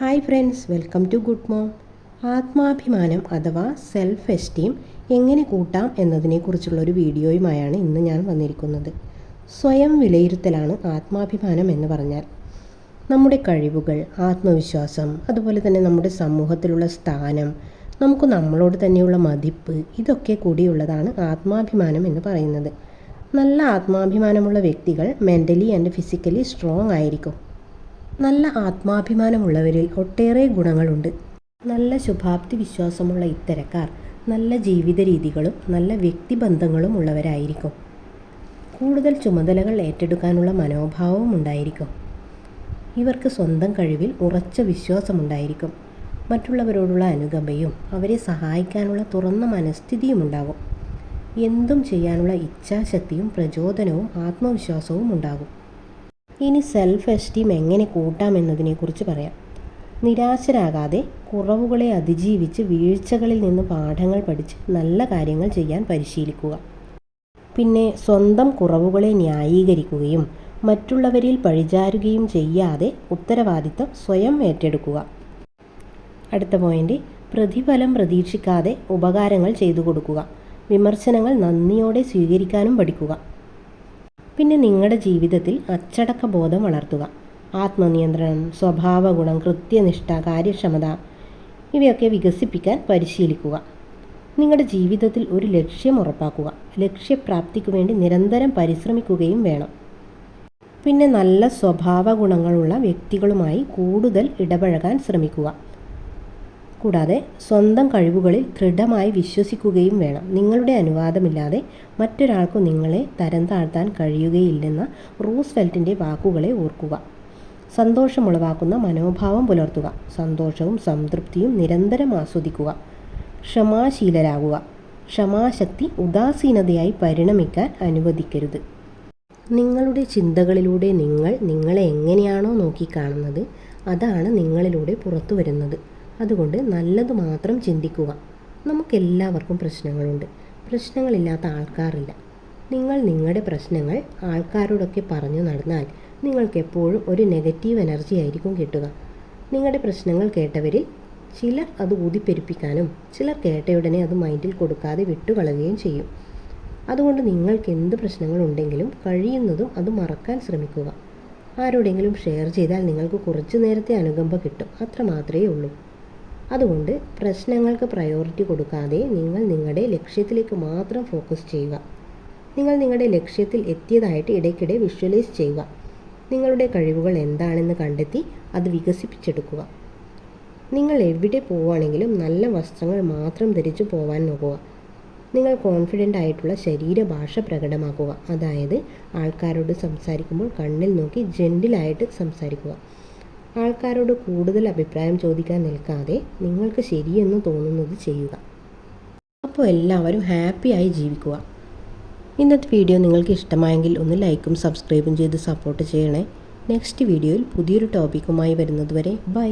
Hi friends welcome to good mom. ആത്മാഭിമാനം അഥവാ self esteem എങ്ങനെ കൂട്ടാം എന്നതിനെക്കുറിച്ചുള്ള ഒരു വീഡിയോയുമായാണ് ഇന്ന് ഞാൻ വന്നിരിക്കുന്നത്. സ്വയം വിലയിരുത്തലാണ് ആത്മാഭിമാനം എന്ന് പറഞ്ഞാൽ. നമ്മുടെ കഴിവുകൾ ആത്മവിശ്വാസം അതുപോലെ തന്നെ നമ്മുടെ സമൂഹത്തിലുള്ള സ്ഥാനം നമുക്ക് നമ്മളോട് തന്നെയുള്ള മതിപ്പ് ഇതൊക്കെ കൂടിയുള്ളതാണ് ആത്മാഭിമാനം എന്ന് പറയുന്നത്. നല്ല ആത്മാഭിമാനമുള്ള വ്യക്തികൾ മെന്റലി ആൻഡ് ഫിസിക്കലി സ്ട്രോങ് ആയിരിക്കും. നല്ല ആത്മാഭിമാനമുള്ളവരിൽ ഒട്ടേറെ ഗുണങ്ങളുണ്ട്. നല്ല ശുഭാപ്തി വിശ്വാസമുള്ള ഇത്തരക്കാർ നല്ല ജീവിത രീതികളും നല്ല വ്യക്തിബന്ധങ്ങളും ഉള്ളവരായിരിക്കും. കൂടുതൽ ചുമതലകൾ ഏറ്റെടുക്കാനുള്ള മനോഭാവവും ഉണ്ടായിരിക്കും. ഇവർക്ക് സ്വന്തം കഴിവിൽ ഉറച്ച വിശ്വാസമുണ്ടായിരിക്കും. മറ്റുള്ളവരോടുള്ള അനുകമ്പയും അവരെ സഹായിക്കാനുള്ള തുറന്ന മനസ്ഥിതിയും ഉണ്ടാകും എന്തും ചെയ്യാനുള്ള ഇച്ഛാശക്തിയും പ്രചോദനവും ആത്മവിശ്വാസവും ഉണ്ടാകും. ഇനി സെൽഫ് എസ്റ്റീം എങ്ങനെ കൂട്ടാമെന്നതിനെക്കുറിച്ച് പറയാം. നിരാശരാകാതെ കുറവുകളെ അതിജീവിച്ച് വീഴ്ചകളിൽ നിന്ന് പാഠങ്ങൾ പഠിച്ച് നല്ല കാര്യങ്ങൾ ചെയ്യാൻ പരിശീലിക്കുക. പിന്നെ സ്വന്തം കുറവുകളെ ന്യായീകരിക്കുകയും മറ്റുള്ളവരിൽ പഴിചാരുകയും ചെയ്യാതെ ഉത്തരവാദിത്തം സ്വയം ഏറ്റെടുക്കുക. അടുത്ത പോയിന്റ് പ്രതിഫലം പ്രതീക്ഷിക്കാതെ ഉപകാരങ്ങൾ ചെയ്തു കൊടുക്കുക വിമർശനങ്ങൾ നന്ദിയോടെ സ്വീകരിക്കാനും പഠിക്കുക. പിന്നെ നിങ്ങളുടെ ജീവിതത്തിൽ അച്ചടക്ക ബോധം വളർത്തുക. ആത്മനിയന്ത്രണം സ്വഭാവ ഗുണം കൃത്യനിഷ്ഠ കാര്യക്ഷമത ഇവയൊക്കെ വികസിപ്പിക്കാൻ പരിശീലിക്കുക. നിങ്ങളുടെ ജീവിതത്തിൽ ഒരു ലക്ഷ്യം ഉറപ്പാക്കുക. ലക്ഷ്യപ്രാപ്തിക്ക് വേണ്ടി നിരന്തരം പരിശ്രമിക്കുകയും വേണം. പിന്നെ നല്ല സ്വഭാവ ഗുണങ്ങളുള്ള വ്യക്തികളുമായി കൂടുതൽ ഇടപഴകാൻ ശ്രമിക്കുക. കൂടാതെ സ്വന്തം കഴിവുകളിൽ ദൃഢമായി വിശ്വസിക്കുകയും വേണം. നിങ്ങളുടെ അനുവാദമില്ലാതെ മറ്റൊരാൾക്കും നിങ്ങളെ തരം താഴ്ത്താൻ കഴിയുകയില്ലെന്ന റൂസ്വെൽറ്റിന്റെ വാക്കുകളെ ഓർക്കുക. സന്തോഷമുളവാക്കുന്ന മനോഭാവം പുലർത്തുക. സന്തോഷവും സംതൃപ്തിയും നിരന്തരം ആസ്വദിക്കുക. ക്ഷമാശീലരാകുക. ക്ഷമാശക്തി ഉദാസീനതയായി പരിണമിക്കാൻ അനുവദിക്കരുത്. നിങ്ങളുടെ ചിന്തകളിലൂടെ നിങ്ങൾ നിങ്ങളെ എങ്ങനെയാണോ നോക്കിക്കാണുന്നത് അതാണ് നിങ്ങളിലൂടെ പുറത്തു വരുന്നത് അതുകൊണ്ട് നല്ലത് മാത്രം ചിന്തിക്കുക. നമുക്കെല്ലാവർക്കും പ്രശ്നങ്ങളുണ്ട്. പ്രശ്നങ്ങളില്ലാത്ത ആൾക്കാരില്ല. നിങ്ങൾ നിങ്ങളുടെ പ്രശ്നങ്ങൾ ആൾക്കാരോടൊക്കെ പറഞ്ഞു നടന്നാൽ നിങ്ങൾക്ക് എപ്പോഴും ഒരു നെഗറ്റീവ് എനർജി ആയിരിക്കും കിട്ടുക. നിങ്ങളുടെ പ്രശ്നങ്ങൾ കേട്ടവരിൽ ചിലർ അത് ഊതിപ്പെരുപ്പിക്കാനും ചിലർ കേട്ടയുടനെ അത് മൈൻഡിൽ കൊടുക്കാതെ വിട്ടുകളയുകയും ചെയ്യും. അതുകൊണ്ട് നിങ്ങൾക്ക് എന്ത് പ്രശ്നങ്ങളുണ്ടെങ്കിലും കഴിയുന്നതും അത് മറക്കാൻ ശ്രമിക്കുക. ആരോടെങ്കിലും ഷെയർ ചെയ്താൽ നിങ്ങൾക്ക് കുറച്ചു നേരത്തെ അനുകമ്പ കിട്ടും. അത്ര മാത്രമേ ഉള്ളൂ. അതുകൊണ്ട് പ്രശ്നങ്ങൾക്ക് പ്രയോറിറ്റി കൊടുക്കാതെ നിങ്ങൾ നിങ്ങളുടെ ലക്ഷ്യത്തിലേക്ക് മാത്രം ഫോക്കസ് ചെയ്യുക. നിങ്ങൾ നിങ്ങളുടെ ലക്ഷ്യത്തിൽ എത്തിയതായിട്ട് ഇടയ്ക്കിടെ വിഷ്വലൈസ് ചെയ്യുക. നിങ്ങളുടെ കഴിവുകൾ എന്താണെന്ന് കണ്ടെത്തി അത് വികസിപ്പിച്ചെടുക്കുക. നിങ്ങൾ എവിടെ പോവുകയാണെങ്കിലും നല്ല വസ്ത്രങ്ങൾ മാത്രം ധരിച്ചു പോകാൻ നോക്കുക. നിങ്ങൾ കോൺഫിഡന്റ് ആയിട്ടുള്ള ശരീരഭാഷ പ്രകടമാക്കുക. അതായത് ആൾക്കാരോട് സംസാരിക്കുമ്പോൾ കണ്ണിൽ നോക്കി ജെന്റിലായിട്ട് സംസാരിക്കുക. ആൾക്കാരോട് കൂടുതൽ അഭിപ്രായം ചോദിക്കാൻ നിൽക്കാതെ നിങ്ങൾക്ക് ശരിയെന്ന് തോന്നുന്നത് ചെയ്യുക. അപ്പോൾ എല്ലാവരും ഹാപ്പിയായി ജീവിക്കുക. ഇന്നത്തെ വീഡിയോ നിങ്ങൾക്ക് ഇഷ്ടമായെങ്കിൽ ഒന്ന് ലൈക്കും സബ്സ്ക്രൈബും ചെയ്ത് സപ്പോർട്ട് ചെയ്യണേ. നെക്സ്റ്റ് വീഡിയോയിൽ പുതിയൊരു ടോപ്പിക്കുമായി വരുന്നതുവരെ ബൈ.